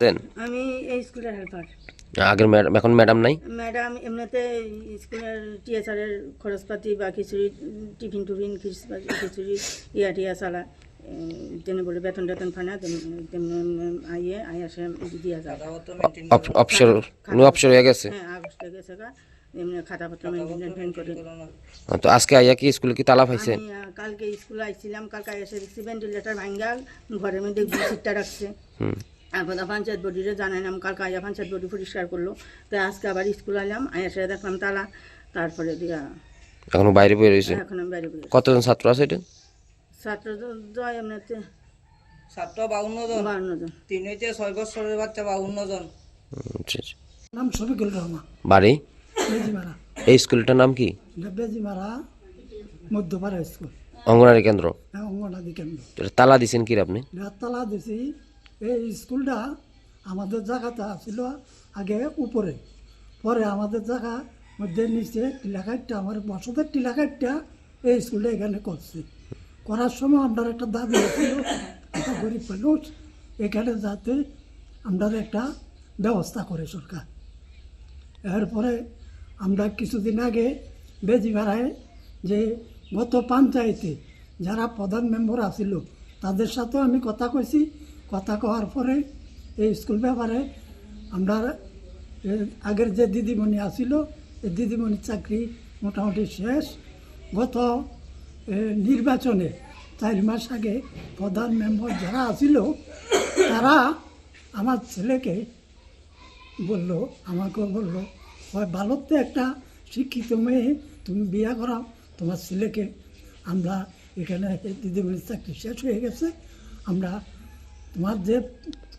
দেন? আমি এই স্কুলের হেল্পার আগের ম্যাডাম এখন ম্যাডাম নাই? ম্যাডাম এমনিতে স্কুলের টিএচআরের খরচপাতি বা খিচুড়ি টিফিন টুফিন খিচুড়ি ইয়া টিয়া চালা তেমনি বলে বেতন টেতন ফানা তেমনি আইয়ে আই আসে দিয়া যায়। অপ- অবসর হয়ে গেছে? হ্যাঁ আগস্টে গেছে গা। এমনি খাতাপত্র মেনটেন করে। তো আজকে আইয়া কি স্কুলে কি তালা পাইছে কালকে স্কুলে আইছিলাম কালকে এসে দেখছি ভেন্টিলেটার ভাঙ্গাল ঘরের মধ্যে সিটটা রাখছে। হুম। তারপর পঞ্চায়েত বডিরে জানাইলাম কালকে আইয়া পঞ্চায়েত বডি পরিষ্কার করল। তাই আজকে আবার স্কুল আইলাম আইয়া সেটা দেখলাম তালা তারপরে দিয়া এখনও বাইরে বয়ে রয়েছে? এখন আমি বাইরে বেরিয়েছি কতজন ছাত্র আছে এটা? ছাত্র তো জয় এমনিতে ছাত্র বাউন্ন জন। বান্ন জন। তিন হইতে ছয় বছরের বাচ্চা বাউন্ন জন। আচ্ছা, আচ্ছা। নাম শফিকুল রহমান বাড়ি? এই স্কুলটার নাম কি? বেজিমারা মধ্যপাড়া স্কুল। অঙ্গনারী কেন্দ্র? হ্যাঁ, অঙ্গনাদি কেন্দ্র। তালা দিছেন কি আপনি? রাততলা দিছি। এই স্কুলটা আমাদের জায়গাটা ছিল আগে উপরে। পরে আমাদের জায়গা মধ্যে নিচে টিলাকাটটা আমার বসতের টিলাকাটটা এই স্কুলটা এখানে করছে। করার সময় আমরা একটা দাবি ছিল একটা গরিব মানুষ এখানে যাতে আমরা একটা ব্যবস্থা করে সরকার। এরপরে আমরা কিছুদিন আগে বেজিমারায় যে গত পঞ্চায়েতে যারা প্রধান মেম্বার আছিল, তাদের সাথেও আমি কথা কইছি। কথা কওয়ার পরে এই স্কুল ব্যাপারে আমরা আগের যে দিদিমণি আছিল, এই দিদিমণির চাকরি মোটামুটি শেষ। গত নির্বাচনে চার মাস আগে প্রধান মেম্বার যারা আছিল, তারা আমার ছেলেকে বলল আমাকে বলল হয় ভালোতে একটা শিক্ষিত মেয়ে তুমি বিয়া করাও, তোমার ছেলেকে। আমরা এখানে দিদিমণির চাকরি শেষ হয়ে গেছে, আমরা তোমার যে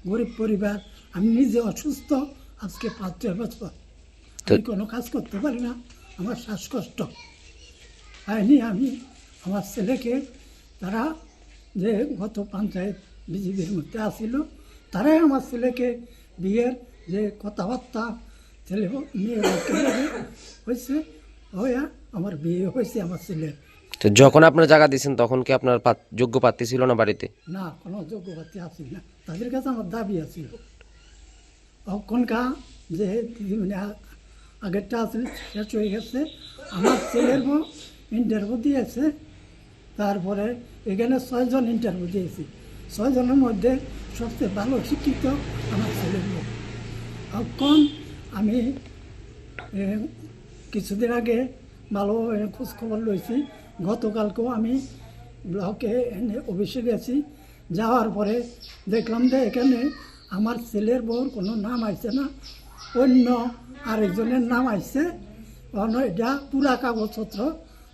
গরিব পরিবার আমি নিজে অসুস্থ আজকে পাঁচ ছয় বছর। আমি কোনো কাজ করতে পারি না আমার শ্বাসকষ্ট। হয়নি আমি আমার ছেলেকে তারা যে গত পঞ্চায়েত বিজেপির মধ্যে আসিল তারাই আমার ছেলেকে বিয়ের যে কথাবার্তা ছেলে মেয়ে হয়েছে হইয়া আমার বিয়ে হয়েছে আমার ছেলের। তো যখন আপনার জায়গা দিয়েছেন তখন কি আপনার যোগ্য প্রার্থী ছিল না বাড়িতে? না কোনো যোগ্যপাতি আসিল না। তাদের কাছে আমার দাবি আছিল অক্ষণকা যে আ- আগেরটা আসলে শেষ হয়ে গেছে। আমার ছেলের ইন্টারভিউ দিয়েছে। তারপরে এখানে ছয়জন ইন্টারভিউ দিয়েছি। ছয়জনের মধ্যে সবচেয়ে ভালো শিক্ষিত আমার ছেলের বউ। অক্ষণ আমি কিছুদিন আগে ভালো এ, খোঁজ খবর লইছি। গতকালকেও আমি ব্লকে এনে অফিসে গেছি। যাওয়ার পরে দেখলাম যে এখানে আমার ছেলের বউর কোনো নাম আইছে না, অন্য আরেকজনের নাম অন্য এটা পুরা কাগজপত্র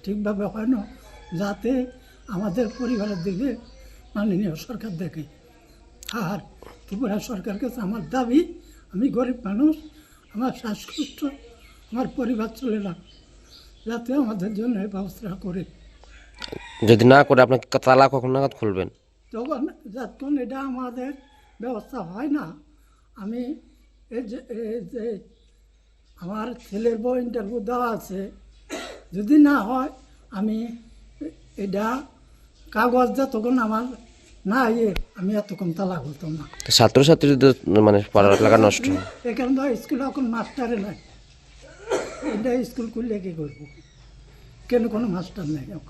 ঠিকভাবে হয় না, যাতে আমাদের পরিবারের দিকে মাননীয় সরকার দেখে। আর ত্রিপুরা সরকার কাছে আমার দাবি, আমি গরিব মানুষ, আমার শ্বাসকষ্ট, আমার পরিবার চলে না। যাতে আমাদের জন্য ব্যবস্থা করে। যদি না করে আপনাকে তালা কখন নাগাদ খুলবেন? তখন যতক্ষণ এটা আমাদের ব্যবস্থা হয় না আমি এই যে আমার ছেলের বউ ইন্টারভিউ দেওয়া আছে যদি না হয় আমি এটা কাগজ যতক্ষণ আমার না ইয়ে আমি এতক্ষণ তালা খুলতাম না। ছাত্রছাত্রীদের মানে পড়ালেখা নষ্ট। এখানে তো স্কুলে এখন মাস্টারে নাই। এটা স্কুল খুললে কি করব? কেন কোনো মাস্টার নেই?